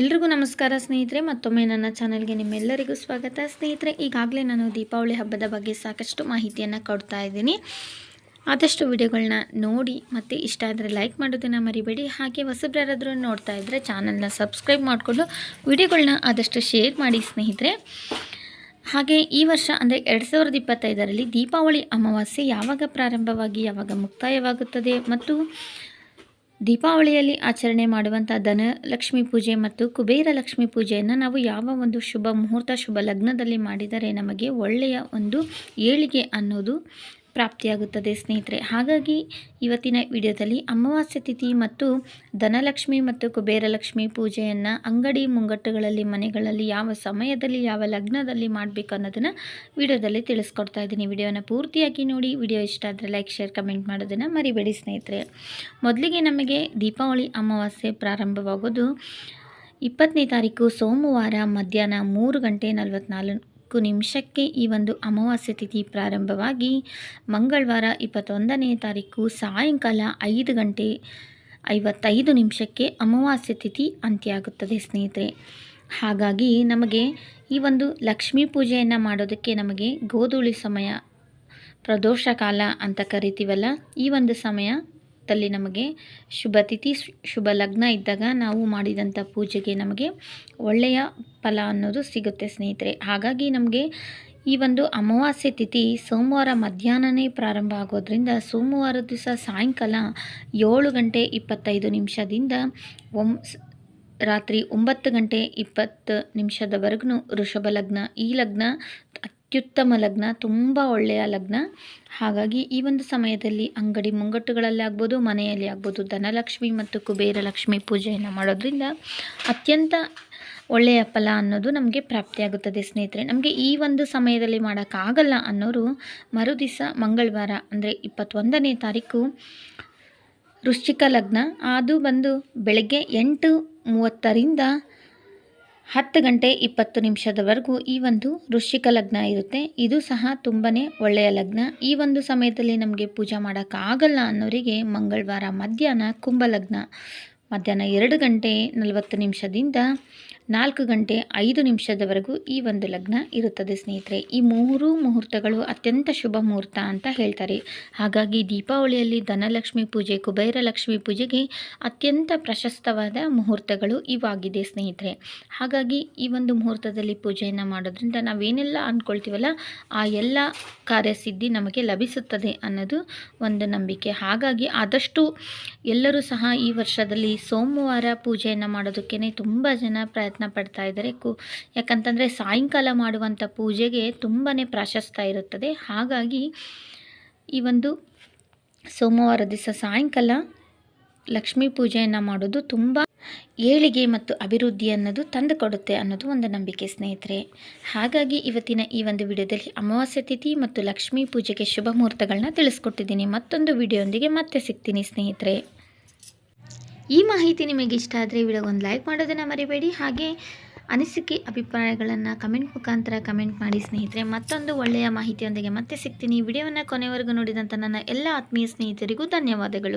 ಎಲ್ರಿಗೂ ನಮಸ್ಕಾರ ಸ್ನೇಹಿತರೆ, ಮತ್ತೊಮ್ಮೆ ನನ್ನ ಚಾನಲ್ಗೆ ನಿಮ್ಮೆಲ್ಲರಿಗೂ ಸ್ವಾಗತ. ಸ್ನೇಹಿತರೆ, ಈಗಾಗಲೇ ನಾನು ದೀಪಾವಳಿ ಹಬ್ಬದ ಬಗ್ಗೆ ಸಾಕಷ್ಟು ಮಾಹಿತಿಯನ್ನು ಕೊಡ್ತಾ ಇದ್ದೀನಿ. ಆದಷ್ಟು ವಿಡಿಯೋಗಳನ್ನ ನೋಡಿ ಮತ್ತು ಇಷ್ಟ ಆದರೆ ಲೈಕ್ ಮಾಡೋದನ್ನು ಮರಿಬೇಡಿ. ಹಾಗೆ ಹೊಸಬ್ರಾರಾದರೂ ನೋಡ್ತಾ ಇದ್ದರೆ ಚಾನಲ್ನ ಸಬ್ಸ್ಕ್ರೈಬ್ ಮಾಡಿಕೊಂಡು ವಿಡಿಯೋಗಳನ್ನ ಆದಷ್ಟು ಶೇರ್ ಮಾಡಿ ಸ್ನೇಹಿತರೆ. ಹಾಗೆ ಈ ವರ್ಷ ಅಂದರೆ ಎರಡು ಸಾವಿರದ ಇಪ್ಪತ್ತೈದರಲ್ಲಿ ದೀಪಾವಳಿ ಅಮಾವಾಸ್ಯೆ ಯಾವಾಗ ಪ್ರಾರಂಭವಾಗಿ, ಯಾವಾಗ ಮುಕ್ತಾಯವಾಗುತ್ತದೆ ಮತ್ತು ದೀಪಾವಳಿಯಲ್ಲಿ ಆಚರಣೆ ಮಾಡುವಂಥ ಧನಲಕ್ಷ್ಮಿ ಪೂಜೆ ಮತ್ತು ಕುಬೇರ ಲಕ್ಷ್ಮಿ ಪೂಜೆಯನ್ನು ನಾವು ಯಾವ ಒಂದು ಶುಭ ಮುಹೂರ್ತ, ಶುಭ ಲಗ್ನದಲ್ಲಿ ಮಾಡಿದರೆ ನಮಗೆ ಒಳ್ಳೆಯ ಒಂದು ಏಳಿಗೆ ಅನ್ನೋದು ಪ್ರಾಪ್ತಿಯಾಗುತ್ತದೆ, ಸ್ನೇಹಿತರೆ. ಹಾಗಾಗಿ ಇವತ್ತಿನ ವಿಡಿಯೋದಲ್ಲಿ ಅಮಾವಾಸ್ಯ ತಿಥಿ ಮತ್ತು ಧನಲಕ್ಷ್ಮಿ ಮತ್ತು ಕುಬೇರಲಕ್ಷ್ಮಿ ಪೂಜೆಯನ್ನು ಅಂಗಡಿ ಮುಂಗಟ್ಟುಗಳಲ್ಲಿ, ಮನೆಗಳಲ್ಲಿ, ಯಾವ ಸಮಯದಲ್ಲಿ, ಯಾವ ಲಗ್ನದಲ್ಲಿ ಮಾಡಬೇಕು ಅನ್ನೋದನ್ನು ವಿಡಿಯೋದಲ್ಲಿ ತಿಳಿಸ್ಕೊಡ್ತಾ ಇದ್ದೀನಿ. ವಿಡಿಯೋನ ಪೂರ್ತಿಯಾಗಿ ನೋಡಿ, ವಿಡಿಯೋ ಇಷ್ಟ ಆದರೆ ಲೈಕ್, ಶೇರ್, ಕಮೆಂಟ್ ಮಾಡೋದನ್ನು ಮರಿಬೇಡಿ, ಸ್ನೇಹಿತರೆ. ಮೊದಲಿಗೆ ನಮಗೆ ದೀಪಾವಳಿ ಅಮಾವಾಸ್ಯೆ ಪ್ರಾರಂಭವಾಗೋದು ಇಪ್ಪತ್ತನೇ ತಾರೀಕು ಸೋಮವಾರ ಮಧ್ಯಾಹ್ನ ಮೂರು ಗಂಟೆ ನಲವತ್ನಾಲ್ಕು ನಾಲ್ಕು ನಿಮಿಷಕ್ಕೆ ಈ ಒಂದು ಅಮಾವಾಸ್ಯೆ ತಿಥಿ ಪ್ರಾರಂಭವಾಗಿ ಮಂಗಳವಾರ ಇಪ್ಪತ್ತೊಂದನೇ ತಾರೀಕು ಸಾಯಂಕಾಲ ಐದು ಗಂಟೆ ಐವತ್ತೈದು ನಿಮಿಷಕ್ಕೆ ಅಮಾವಾಸ್ಯೆ ತಿಥಿ ಅಂತ್ಯ ಆಗುತ್ತದೆ ಸ್ನೇಹಿತರೆ. ಹಾಗಾಗಿ ನಮಗೆ ಈ ಒಂದು ಲಕ್ಷ್ಮೀ ಪೂಜೆಯನ್ನು ಮಾಡೋದಕ್ಕೆ ನಮಗೆ ಗೋಧೂಳಿ ಸಮಯ, ಪ್ರದೋಷ ಕಾಲ ಅಂತ ಕರಿತೀವಲ್ಲ, ಈ ಒಂದು ಸಮಯ ದಲ್ಲಿ ನಮಗೆ ಶುಭ ತಿಥಿ ಶುಭ ಲಗ್ನ ಇದ್ದಾಗ ನಾವು ಮಾಡಿದಂಥ ಪೂಜೆಗೆ ನಮಗೆ ಒಳ್ಳೆಯ ಫಲ ಅನ್ನೋದು ಸಿಗುತ್ತೆ ಸ್ನೇಹಿತರೆ. ಹಾಗಾಗಿ ನಮಗೆ ಈ ಒಂದು ಅಮಾವಾಸ್ಯೆ ತಿಥಿ ಸೋಮವಾರ ಮಧ್ಯಾಹ್ನನೇ ಪ್ರಾರಂಭ ಆಗೋದ್ರಿಂದ ಸೋಮವಾರ ದಿವಸ ಸಾಯಂಕಾಲ ಏಳು ಗಂಟೆ ಇಪ್ಪತ್ತೈದು ನಿಮಿಷದಿಂದ ಒಂ, ರಾತ್ರಿ ಒಂಬತ್ತು ಗಂಟೆ ಇಪ್ಪತ್ತು ನಿಮಿಷದವರೆಗೂ ಋಷಭ ಲಗ್ನ. ಈ ಲಗ್ನ ಅತ್ಯುತ್ತಮ ಲಗ್ನ, ತುಂಬ ಒಳ್ಳೆಯ ಲಗ್ನ. ಹಾಗಾಗಿ ಈ ಒಂದು ಸಮಯದಲ್ಲಿ ಅಂಗಡಿ ಮುಂಗಟ್ಟುಗಳಲ್ಲಿ ಆಗ್ಬೋದು, ಮನೆಯಲ್ಲಿ ಆಗ್ಬೋದು ಧನಲಕ್ಷ್ಮಿ ಮತ್ತು ಕುಬೇರ ಲಕ್ಷ್ಮಿ ಪೂಜೆಯನ್ನು ಮಾಡೋದ್ರಿಂದ ಅತ್ಯಂತ ಒಳ್ಳೆಯ ಫಲ ಅನ್ನೋದು ನಮಗೆ ಪ್ರಾಪ್ತಿಯಾಗುತ್ತದೆ ಸ್ನೇಹಿತರೆ. ನಮಗೆ ಈ ಒಂದು ಸಮಯದಲ್ಲಿ ಮಾಡೋಕ್ಕಾಗಲ್ಲ ಅನ್ನೋರು ಮರುದಿವಸ ಮಂಗಳವಾರ, ಅಂದರೆ ಇಪ್ಪತ್ತೊಂದನೇ ತಾರೀಕು ವೃಶ್ಚಿಕ ಲಗ್ನ. ಅದು ಬಂದು ಬೆಳಗ್ಗೆ ಎಂಟು ಮೂವತ್ತರಿಂದ ಹತ್ತು ಗಂಟೆ ಇಪ್ಪತ್ತು ನಿಮಿಷದವರೆಗೂ ಈ ಒಂದು ವೃಶ್ಚಿಕ ಲಗ್ನ ಇರುತ್ತೆ. ಇದು ಸಹ ತುಂಬಾ ಒಳ್ಳೆಯ ಲಗ್ನ. ಈ ಒಂದು ಸಮಯದಲ್ಲಿ ನಮಗೆ ಪೂಜೆ ಮಾಡೋಕ್ಕಾಗಲ್ಲ ಅನ್ನೋರಿಗೆ ಮಂಗಳವಾರ ಮಧ್ಯಾಹ್ನ ಕುಂಭ ಲಗ್ನ ಮಧ್ಯಾಹ್ನ ಎರಡು ಗಂಟೆ ನಲವತ್ತು ನಿಮಿಷದಿಂದ ನಾಲ್ಕು ಗಂಟೆ ಐದು ನಿಮಿಷದವರೆಗೂ ಈ ಒಂದು ಲಗ್ನ ಇರುತ್ತದೆ, ಸ್ನೇಹಿತರೆ. ಈ ಮೂರು ಮುಹೂರ್ತಗಳು ಅತ್ಯಂತ ಶುಭ ಮುಹೂರ್ತ ಅಂತ ಹೇಳ್ತಾರೆ. ಹಾಗಾಗಿ ದೀಪಾವಳಿಯಲ್ಲಿ ಧನಲಕ್ಷ್ಮಿ ಪೂಜೆ ಕುಬೇರ ಲಕ್ಷ್ಮಿ ಪೂಜೆಗೆ ಅತ್ಯಂತ ಪ್ರಶಸ್ತವಾದ ಮುಹೂರ್ತಗಳು ಇವಾಗಿದೆ, ಸ್ನೇಹಿತರೆ. ಹಾಗಾಗಿ ಈ ಒಂದು ಮುಹೂರ್ತದಲ್ಲಿ ಪೂಜೆಯನ್ನು ಮಾಡೋದ್ರಿಂದ ನಾವೇನೆಲ್ಲ ಅಂದ್ಕೊಳ್ತೀವಲ್ಲ ಆ ಎಲ್ಲ ಕಾರ್ಯಸಿದ್ಧಿ ನಮಗೆ ಲಭಿಸುತ್ತದೆ ಅನ್ನೋದು ಒಂದು ನಂಬಿಕೆ. ಹಾಗಾಗಿ ಆದಷ್ಟು ಎಲ್ಲರೂ ಸಹ ಈ ವರ್ಷದಲ್ಲಿ ಸೋಮವಾರ ಪೂಜೆಯನ್ನು ಮಾಡೋದಕ್ಕೇ ತುಂಬ ಜನ ಪ್ರಯತ್ನ ಪಡ್ತಾ ಇದ್ದಾರೆ. ಕು, ಯಾಕಂತಂದರೆ ಸಾಯಂಕಾಲ ಮಾಡುವಂಥ ಪೂಜೆಗೆ ತುಂಬಾ ಪ್ರಾಶಸ್ತ್ಯ ಇರುತ್ತದೆ. ಹಾಗಾಗಿ ಈ ಒಂದು ಸೋಮವಾರ ದಿವಸ ಸಾಯಂಕಾಲ ಲಕ್ಷ್ಮೀ ಪೂಜೆಯನ್ನು ಮಾಡೋದು ತುಂಬ ಏಳಿಗೆ ಮತ್ತು ಅಭಿವೃದ್ಧಿ ಅನ್ನೋದು ತಂದು ಕೊಡುತ್ತೆ ಅನ್ನೋದು ಒಂದು ನಂಬಿಕೆ ಸ್ನೇಹಿತರೆ. ಹಾಗಾಗಿ ಇವತ್ತಿನ ಈ ಒಂದು ವಿಡಿಯೋದಲ್ಲಿ ಅಮಾವಾಸ್ಯ ತಿಥಿ ಮತ್ತು ಲಕ್ಷ್ಮೀ ಪೂಜೆಗೆ ಶುಭ ಮುಹೂರ್ತಗಳನ್ನ ತಿಳಿಸ್ಕೊಟ್ಟಿದ್ದೀನಿ. ಮತ್ತೊಂದು ವಿಡಿಯೋಂದಿಗೆ ಮತ್ತೆ ಸಿಗ್ತೀನಿ ಸ್ನೇಹಿತರೆ. ಈ ಮಾಹಿತಿ ನಿಮಗೆ ಇಷ್ಟ ಆದರೆ ವಿಡಿಯೋ ಒಂದು ಲೈಕ್ ಮಾಡೋದನ್ನು ಮರಿಬೇಡಿ. ಹಾಗೆ ಅನಿಸಿಕೆ ಅಭಿಪ್ರಾಯಗಳನ್ನು ಕಮೆಂಟ್ ಮುಖಾಂತರ ಕಮೆಂಟ್ ಮಾಡಿ ಸ್ನೇಹಿತರೆ. ಮತ್ತೊಂದು ಒಳ್ಳೆಯ ಮಾಹಿತಿಯೊಂದಿಗೆ ಮತ್ತೆ ಸಿಗ್ತೀನಿ. ವಿಡಿಯೋವನ್ನು ಕೊನೆವರೆಗೂ ನೋಡಿದಂಥ ನನ್ನ ಎಲ್ಲ ಆತ್ಮೀಯ ಸ್ನೇಹಿತರಿಗೂ ಧನ್ಯವಾದಗಳು.